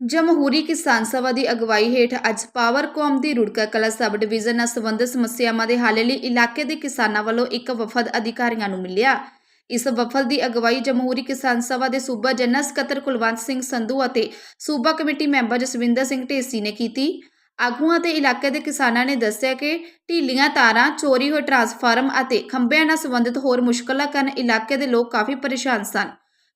ਜਮਹੂਰੀ ਕਿਸਾਨ ਸਭਾ ਦੀ ਅਗਵਾਈ ਹੇਠ ਅੱਜ ਪਾਵਰਕੌਮ ਦੀ ਰੁੜਕਾ ਕਲਾ ਸਬ ਡਿਵੀਜ਼ਨ ਨਾਲ ਸੰਬੰਧਿਤ ਸਮੱਸਿਆਵਾਂ ਦੇ ਹੱਲ ਲਈ ਇਲਾਕੇ ਦੇ ਕਿਸਾਨਾਂ ਵੱਲੋਂ ਇੱਕ ਵਫਦ ਅਧਿਕਾਰੀਆਂ ਨੂੰ ਮਿਲਿਆ। ਇਸ ਵਫਦ ਦੀ ਅਗਵਾਈ ਜਮਹੂਰੀ ਕਿਸਾਨ ਸਭਾ ਦੇ ਸੂਬਾ ਜਨਰਲ ਸਕੱਤਰ ਕੁਲਵੰਤ ਸਿੰਘ ਸੰਧੂ ਅਤੇ ਸੂਬਾ ਕਮੇਟੀ ਮੈਂਬਰ ਜਸਵਿੰਦਰ ਸਿੰਘ ਢੇਸੀ ਨੇ ਕੀਤੀ। ਆਗੂਆਂ ਤੇ ਇਲਾਕੇ ਦੇ ਕਿਸਾਨਾਂ ਨੇ ਦੱਸਿਆ ਕਿ ਢੀਲੀਆਂ ਤਾਰਾਂ, ਚੋਰੀ ਹੋਏ ਟਰਾਂਸਫਾਰਮ ਅਤੇ ਖੰਭਿਆਂ ਨਾਲ ਸੰਬੰਧਿਤ ਹੋਰ ਮੁਸ਼ਕਲਾਂ ਕਾਰਨ ਇਲਾਕੇ ਦੇ ਲੋਕ ਕਾਫੀ ਪਰੇਸ਼ਾਨ ਸਨ।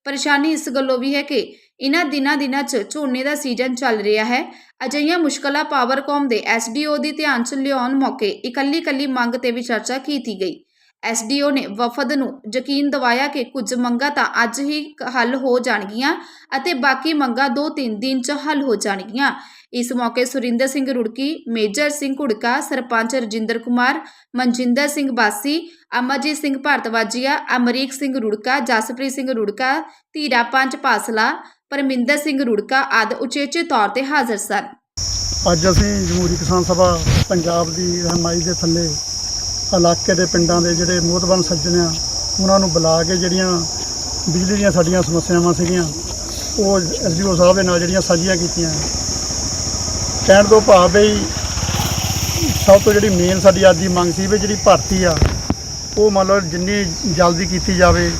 ਪਰੇਸ਼ਾਨੀ ਇਸ ਗੱਲੋਂ ਵੀ ਹੈ ਕਿ ਇਨ੍ਹਾਂ ਦਿਨਾਂ ਦਿਨਾਂ 'ਚ ਝੋਨੇ ਦਾ ਸੀਜ਼ਨ ਚੱਲ ਰਿਹਾ ਹੈ। ਅਜਿਹੀਆਂ ਮੁਸ਼ਕਲਾਂ ਪਾਵਰਕੌਮ ਦੇ ਐਸਡੀਓ ਦੀ ਧਿਆਨ 'ਚ ਲਿਆਉਣ ਮੌਕੇ ਇਕੱਲੀ-ਇਕੱਲੀ ਮੰਗ ਤੇ ਵੀ ਚਰਚਾ ਕੀਤੀ ਗਈ। ਐਸਡੀਓ ਨੇ ਵਫਦ ਨੂੰ ਯਕੀਨ ਦਿਵਾਇਆ ਕਿ ਕੁਝ ਮੰਗਾਂ ਤਾਂ ਅੱਜ ਹੀ ਹੱਲ ਹੋ ਜਾਣਗੀਆਂ ਅਤੇ ਬਾਕੀ ਮੰਗਾਂ 2-3 ਦਿਨ 'ਚ ਹੱਲ ਹੋ ਜਾਣਗੀਆਂ। ਇਸ ਮੌਕੇ ਸੁਰਿੰਦਰ ਸਿੰਘ ਰੁੜਕੀ, ਮੇਜਰ ਸਿੰਘ ਘੁੜਕਾ, ਸਰਪੰਚ ਰਜਿੰਦਰ ਕੁਮਾਰ, ਮਨਜਿੰਦਰ ਸਿੰਘ ਬਾਸੀ, ਅਮਰਜੀਤ ਸਿੰਘ ਭਾਰਤਵਾਜੀਆ, ਅਮਰੀਕ ਸਿੰਘ ਰੁੜਕਾ, ਜਸਪ੍ਰੀਤ ਸਿੰਘ ਰੁੜਕਾ, ਧੀਰਾ ਪੰਜ ਪਾਸਲਾ, ਪਰਮਿੰਦਰ ਸਿੰਘ ਰੁੜਕਾ ਆਦਿ ਉਚੇਚੇ ਤੌਰ ਤੇ ਹਾਜ਼ਰ ਸਨ। ਅੱਜ ਅਸੀਂ ਜਮਹੂਰੀ ਕਿਸਾਨ ਸਭਾ ਪੰਜਾਬ ਦੀ ਰਹਿਨਮਾਈ ਦੇ ਥੱਲੇ ਇਲਾਕੇ ਦੇ ਪਿੰਡਾਂ ਦੇ ਜਿਹੜੇ ਮੋਹਤਬਨ ਸੱਜਣ ਆ, ਉਹਨਾਂ ਨੂੰ ਬੁਲਾ ਕੇ ਜਿਹੜੀਆਂ ਬਿਜਲੀ ਦੀਆਂ ਸਾਡੀਆਂ ਸਮੱਸਿਆਵਾਂ ਸੀਗੀਆਂ, ਉਹ ਐਸਡੀਓ ਸਾਹਿਬ ਦੇ ਨਾਲ ਜਿਹੜੀਆਂ ਸਾਂਝੀਆਂ ਕੀਤੀਆਂ। ਕਹਿਣ ਤੋਂ ਭਾਵ ਵੀ ਸਭ ਤੋਂ ਜਿਹੜੀ ਮੇਨ ਸਾਡੀ ਅੱਜ ਦੀ ਮੰਗ ਸੀ ਵੀ ਜਿਹੜੀ ਭਰਤੀ ਆ ਉਹ ਮੰਨ ਲਓ ਜਿੰਨੀ ਜਲਦੀ ਕੀਤੀ ਜਾਵੇ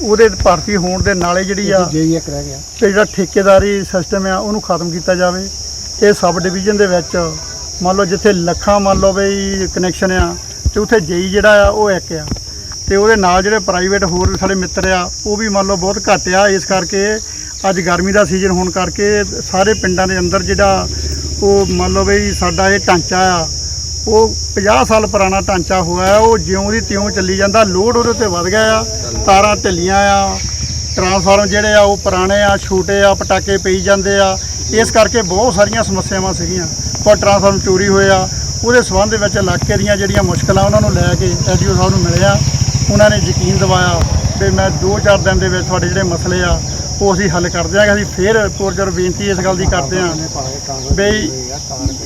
ਉਹਦੇ ਭਰਤੀ ਹੋਣ ਦੇ ਨਾਲੇ ਜਿਹੜੀ ਆ ਜੇਈ ਇੱਕ ਰਹਿ ਗਿਆ। ਤੇ ਜਿਹੜਾ ਠੇਕੇਦਾਰੀ ਸਿਸਟਮ ਆ ਉਹਨੂੰ ਖਤਮ ਕੀਤਾ ਜਾਵੇ। ਇਹ ਸਬ ਡਿਵੀਜ਼ਨ ਦੇ ਵਿੱਚ ਮੰਨ ਲਓ ਜਿੱਥੇ ਲੱਖਾਂ ਮੰਨ ਲਓ ਬਈ ਕਨੈਕਸ਼ਨ ਆ ਤੇ ਉੱਥੇ ਜੇਈ ਜਿਹੜਾ ਆ ਉਹ ਇੱਕ ਆ। ਤੇ ਉਹਦੇ ਨਾਲ ਜਿਹੜੇ ਪ੍ਰਾਈਵੇਟ ਹੋਰ ਸਾਡੇ ਮਿੱਤਰ ਆ ਉਹ ਵੀ ਮੰਨ ਲਓ ਬਹੁਤ ਘੱਟ ਆ। ਇਸ ਕਰਕੇ ਅੱਜ ਗਰਮੀ ਦਾ ਸੀਜ਼ਨ ਹੋਣ ਕਰਕੇ ਸਾਰੇ ਪਿੰਡਾਂ ਦੇ ਅੰਦਰ ਜਿਹੜਾ ਉਹ ਮੰਨ ਲਓ ਬਈ ਸਾਡਾ ਇਹ ਢਾਂਚਾ ਆ ਉਹ 50 ਸਾਲ ਪੁਰਾਣਾ ਢਾਂਚਾ ਹੋਇਆ ਹੈ, ਉਹ ਜਿਉਂ ਦੀ ਤਿਉਂ ਚੱਲੀ ਜਾਂਦਾ ਲੋਡ ਉਹਦੇ 'ਤੇ ਵੱਧ ਗਿਆ ਆ ਤਾਰਾਂ ਢਿੱਲੀਆਂ ਆ ਟਰਾਂਸਫਾਰਮ ਜਿਹੜੇ ਆ ਉਹ ਪੁਰਾਣੇ ਆ ਛੋਟੇ ਆ ਪਟਾਕੇ ਪਈ ਜਾਂਦੇ ਆ ਇਸ ਕਰਕੇ ਬਹੁਤ ਸਾਰੀਆਂ ਸਮੱਸਿਆਵਾਂ ਸੀਗੀਆਂ ਪਰ ਟਰਾਂਸਫਾਰਮ ਚੋਰੀ ਹੋਏ ਆ ਉਹਦੇ ਸਬੰਧ ਵਿੱਚ ਇਲਾਕੇ ਦੀਆਂ ਜਿਹੜੀਆਂ ਮੁਸ਼ਕਲਾਂ ਉਹਨਾਂ ਨੂੰ ਲੈ ਕੇ ਐਡੀਓ ਸਾਹਿਬ ਨੂੰ ਮਿਲਿਆ ਉਹਨਾਂ ਨੇ ਯਕੀਨ ਦਿਵਾਇਆ ਵੀ ਮੈਂ 2-4 ਦਿਨ ਦੇ ਵਿੱਚ ਤੁਹਾਡੇ ਜਿਹੜੇ ਮਸਲੇ ਆ ਉਹ ਅਸੀਂ ਹੱਲ ਕਰ ਦਿਆਂਗੇ ਅਸੀਂ ਫੇਰ ਪੁਰਜਰ ਬੇਨਤੀ ਇਸ ਗੱਲ ਦੀ ਕਰਦੇ ਆ ਬਈ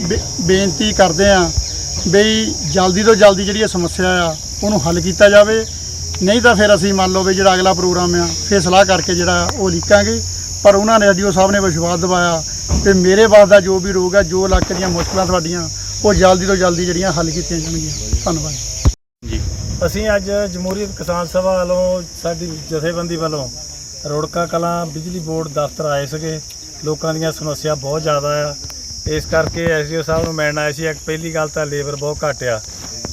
ਬੇ- ਬੇਨਤੀ ਕਰਦੇ ਆ ਬਈ ਜਲਦੀ ਤੋਂ ਜਲਦੀ ਜਿਹੜੀ ਇਹ ਸਮੱਸਿਆ ਆ ਉਹਨੂੰ ਹੱਲ ਕੀਤਾ ਜਾਵੇ। ਨਹੀਂ ਤਾਂ ਫਿਰ ਅਸੀਂ ਮੰਨ ਲਓ ਵੀ ਜਿਹੜਾ ਅਗਲਾ ਪ੍ਰੋਗਰਾਮ ਆ ਫਿਰ ਸਲਾਹ ਕਰਕੇ ਜਿਹੜਾ ਉਹ ਲਿਖਾਂਗੇ ਪਰ ਉਹਨਾਂ ਨੇ ਐਡੀਓ ਸਾਹਿਬ ਨੇ ਵਿਸ਼ਵਾਸ ਦਿਵਾਇਆ ਕਿ ਮੇਰੇ ਬਾਸ ਦਾ ਜੋ ਵੀ ਰੋਗ ਆ ਜੋ ਇਲਾਕੇ ਦੀਆਂ ਮੁਸ਼ਕਲਾਂ ਤੁਹਾਡੀਆਂ ਉਹ ਜਲਦੀ ਤੋਂ ਜਲਦੀ ਜਿਹੜੀਆਂ ਹੱਲ ਕੀਤੀਆਂ ਜਾਣਗੀਆਂ। ਧੰਨਵਾਦ। ਅਸੀਂ ਅੱਜ ਜਮਹੂਰੀ ਕਿਸਾਨ ਸਭਾ ਵੱਲੋਂ ਸਾਡੀ ਜਥੇਬੰਦੀ ਵੱਲੋਂ ਰੋੜਕਾ ਕਲਾਂ ਬਿਜਲੀ ਬੋਰਡ ਦਫ਼ਤਰ ਆਏ ਸੀਗੇ। ਲੋਕਾਂ ਦੀਆਂ ਸਮੱਸਿਆ ਬਹੁਤ ਜ਼ਿਆਦਾ ਆ। ਇਸ ਕਰਕੇ ਐਸਡੀਓ ਸਾਹਿਬ ਨੂੰ ਮਿਲਣ ਆਏ ਸੀ। ਇੱਕ ਪਹਿਲੀ ਗੱਲ ਤਾਂ ਲੇਬਰ ਬਹੁਤ ਘੱਟ ਆ।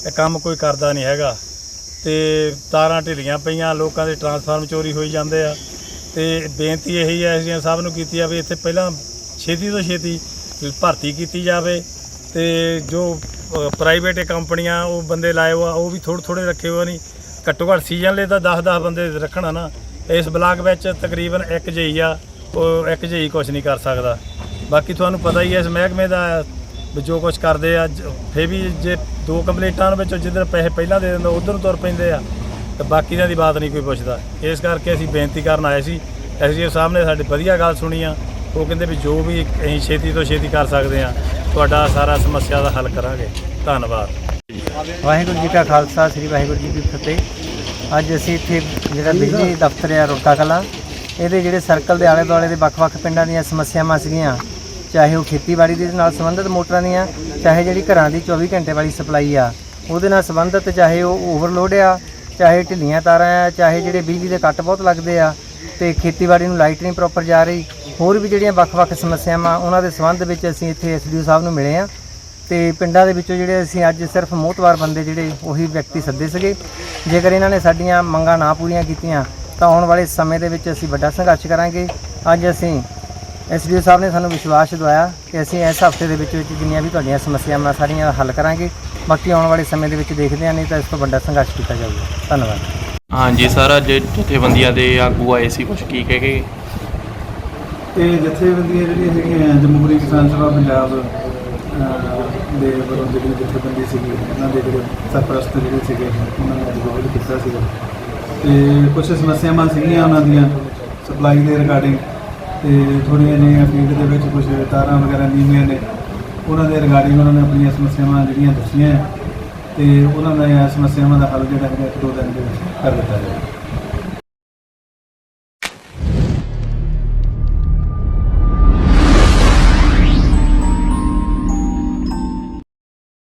ਇਹ ਕੰਮ ਕੋਈ ਕਰਦਾ ਨਹੀਂ ਹੈਗਾ। ਤੇ ਤਾਰਾਂ ਢਿੱਲੀਆਂ ਪਈਆਂ, ਲੋਕਾਂ ਦੇ ਟਰਾਂਸਫਾਰਮ ਚੋਰੀ ਹੋਈ ਜਾਂਦੇ ਆ। ਤੇ ਬੇਨਤੀ ਇਹੀ ਹੈ ਐਸਡੀਓ ਸਾਹਿਬ ਨੂੰ ਕੀਤੀ ਆ ਵੀ ਇੱਥੇ ਪਹਿਲਾਂ ਛੇਤੀ ਤੋਂ ਛੇਤੀ ਭਰਤੀ ਕੀਤੀ ਜਾਵੇ। ਤੇ ਜੋ ਪ੍ਰਾਈਵੇਟ ਕੰਪਨੀਆਂ ਉਹ ਬੰਦੇ ਲਾਏ ਹੋਆ ਉਹ ਵੀ ਥੋੜ੍ਹੇ ਥੋੜ੍ਹੇ ਰੱਖੇ ਹੋਏ ਨਹੀਂ, ਘੱਟੋ ਘੱਟ ਸੀਜ਼ਨ ਲਈ ਤਾਂ 10-10 ਬੰਦੇ ਰੱਖਣਾ ਨਾ। ਇਸ ਬਲਾਕ ਵਿੱਚ ਤਕਰੀਬਨ ਇੱਕ ਜਈ ਆ, ਉਹ ਇੱਕ ਜਈ ਕੁਝ ਨਹੀਂ ਕਰ ਸਕਦਾ। ਬਾਕੀ ਤੁਹਾਨੂੰ ਪਤਾ ਹੀ ਹੈ, ਇਸ ਮਹਿਕਮੇ ਦਾ ਵੀ ਜੋ ਕੁਝ ਕਰਦੇ ਆ, ਜ- ਵੀ ਜੇ ਦੋ ਕੰਪਲੀਟਾਂ ਵਿੱਚੋਂ ਜਿੱਧਰ ਪੈਸੇ ਪਹਿਲਾਂ ਦੇ ਦਿੰਦਾ, ਉਧਰ ਨੂੰ ਤੁਰ ਪੈਂਦੇ ਆ, ਤੇ ਬਾਕੀਆਂ ਦੀ ਬਾਤ ਨਹੀਂ ਕੋਈ ਪੁੱਛਦਾ। ਇਸ ਕਰਕੇ ਅਸੀਂ ਬੇਨਤੀ ਕਰਨ ਆਏ ਸੀ ਐਸਡੀਓ ਸਾਹਿਬ ਨੇ ਸਾਡੀ ਵਧੀਆ ਗੱਲ ਸੁਣੀ ਆ, ਉਹ ਕਹਿੰਦੇ ਵੀ ਜੋ ਵੀ ਅਸੀਂ ਛੇਤੀ ਤੋਂ ਛੇਤੀ ਕਰ ਸਕਦੇ ਆ, ਤੁਹਾਡਾ ਸਾਰਾ ਸਮੱਸਿਆ ਦਾ ਹੱਲ ਕਰਾਂਗੇ। ਧੰਨਵਾਦ। ਵਾਹਿਗੁਰੂ ਜੀ ਕਾ ਖਾਲਸਾ, ਸ੍ਰੀ ਵਾਹਿਗੁਰੂ ਜੀ ਕੀ ਫਤਿਹ। ਅੱਜ ਅਸੀਂ ਇੱਥੇ ਜਿਹੜਾ ਬਿਜਲੀ ਦਫ਼ਤਰ ਆ ਰੋਕਾ ਕਲਾ ਇਹਦੇ ਜਿਹੜੇ ਸਰਕਲ ਦੇ ਆਲੇ ਦੁਆਲੇ ਦੇ ਵੱਖ-ਵੱਖ ਪਿੰਡਾਂ ਦੀਆਂ ਸਮੱਸਿਆਵਾਂ ਸੀਗੀਆਂ ਚਾਹੇ ਉਹ ਖੇਤੀਬਾੜੀ ਦੇ ਨਾਲ ਸੰਬੰਧਿਤ ਮੋਟਰਾਂ ਦੀਆਂ, ਚਾਹੇ ਜਿਹੜੀ ਘਰਾਂ ਦੀ 24 ਘੰਟੇ ਵਾਲੀ ਸਪਲਾਈ ਆ, ਉਹਦੇ ਨਾਲ ਸੰਬੰਧਿਤ ਚਾਹੇ ਉਹ ਓਵਰਲੋਡ ਆ, ਚਾਹੇ ਢਿੱਲੀਆਂ ਤਾਰਾਂ ਆ, ਚਾਹੇ ਜਿਹੜੇ ਬਿਜਲੀ ਦੇ ਕੱਟ ਬਹੁਤ ਲੱਗਦੇ ਆ, ਤੇ ਖੇਤੀਬਾੜੀ ਨੂੰ ਲਾਈਟ ਨਹੀਂ ਪ੍ਰੋਪਰ ਜਾ ਰਹੀ, ਹੋਰ ਵੀ ਜਿਹੜੀਆਂ ਵੱਖ-ਵੱਖ ਸਮੱਸਿਆਵਾਂ, ਉਹਨਾਂ ਦੇ ਸੰਬੰਧ ਵਿੱਚ ਅਸੀਂ ਇੱਥੇ ਐਸਡੀਓ ਸਾਹਿਬ ਨੂੰ ਮਿਲੇ ਆ। ਤੇ ਪਿੰਡਾਂ ਦੇ ਵਿੱਚੋਂ ਜਿਹੜੇ ਅਸੀਂ ਅੱਜ ਸਿਰਫ ਮੋਹਤਵਾਰ ਬੰਦੇ ਜਿਹੜੇ, ਉਹੀ ਵਿਅਕਤੀ ਸੱਦੇ ਸੀਗੇ। ਜੇਕਰ ਇਹਨਾਂ ਨੇ ਸਾਡੀਆਂ ਮੰਗਾਂ ਨਾ ਪੂਰੀਆਂ ਕੀਤੀਆਂ ਤਾਂ ਆਉਣ ਵਾਲੇ ਸਮੇਂ ਦੇ ਵਿੱਚ ਅਸੀਂ ਵੱਡਾ ਸੰਘਰਸ਼ ਕਰਾਂਗੇ। ਅੱਜ ਅਸੀਂ ਐਸਡੀਓ ਸਾਹਿਬ ਨੇ ਸਾਨੂੰ ਵਿਸ਼ਵਾਸ ਦਿਵਾਇਆ ਕਿ ਅਸੀਂ ਇਸ ਹਫ਼ਤੇ ਦੇ ਵਿੱਚ ਵਿੱਚ ਜਿੰਨੀਆਂ ਵੀ ਤੁਹਾਡੀਆਂ ਸਮੱਸਿਆਵਾਂ ਸਾਰੀਆਂ ਦਾ ਹੱਲ ਕਰਾਂਗੇ। ਬਾਕੀ ਆਉਣ ਵਾਲੇ ਸਮੇਂ ਦੇ ਵਿੱਚ ਦੇਖਦੇ ਹਾਂ ਨਹੀਂ ਤਾਂ ਇਸ ਤੋਂ ਵੱਡਾ ਸੰਘਰਸ਼ ਕੀਤਾ ਜਾਊਗਾ। ਧੰਨਵਾਦ। ਹਾਂਜੀ ਸਰ ਅੱਜ ਜਥੇਬੰਦੀਆਂ ਦੇ ਆਗੂ ਆਏ ਸੀ ਕੁਝ ਕੀ ਕਹਿ ਕੇ? ਇਹ ਜਥੇਬੰਦੀਆਂ ਜਿਹੜੀਆਂ ਹੈਗੀਆਂ ਜਮਹੂਰੀ ਕਿਸਾਨ ਸਭਾ ਪੰਜਾਬ ਦੇ ਵੱਲੋਂ ਜਿਹੜੀ ਜਥੇਬੰਦੀ ਸੀਗੀ, ਉਹਨਾਂ ਦੇ ਜਿਹੜੇ ਸਰਪ੍ਰਸਤ ਜਿਹੜੇ ਸੀਗੇ, ਉਹਨਾਂ ਨੇ ਅੱਜ ਕੀਤਾ ਸੀਗਾ। ਤੇ ਕੁਝ ਸਮੱਸਿਆਵਾਂ ਸੀਗੀਆਂ ਉਹਨਾਂ ਦੀਆਂ ਸਪਲਾਈ ਦੇ ਰਿਗਾਰਡਿੰਗ ਤੇ ਥੋੜ੍ਹੀਆਂ ਜਿਹੀਆਂ ਫੀਲਡ ਦੇ ਵਿੱਚ ਕੁਝ ਤਾਰਾਂ ਵਗੈਰਾ ਨੀਵੀਆਂ ਨੇ। ਉਹਨਾਂ ਦੇ ਰਿਗਾਰਡਿੰਗ ਉਹਨਾਂ ਨੇ ਆਪਣੀਆਂ ਸਮੱਸਿਆਵਾਂ ਜਿਹੜੀਆਂ ਦੱਸੀਆਂ। ਤੇ ਉਹਨਾਂ ਦੀਆਂ ਸਮੱਸਿਆਵਾਂ ਦਾ ਹੱਲ ਜਿਹੜਾ ਹੈਗਾ ਇੱਕ ਦੋ ਦਿਨ ਦੇ ਵਿੱਚ ਕਰ ਦਿੱਤਾ ਜਾਏਗਾ।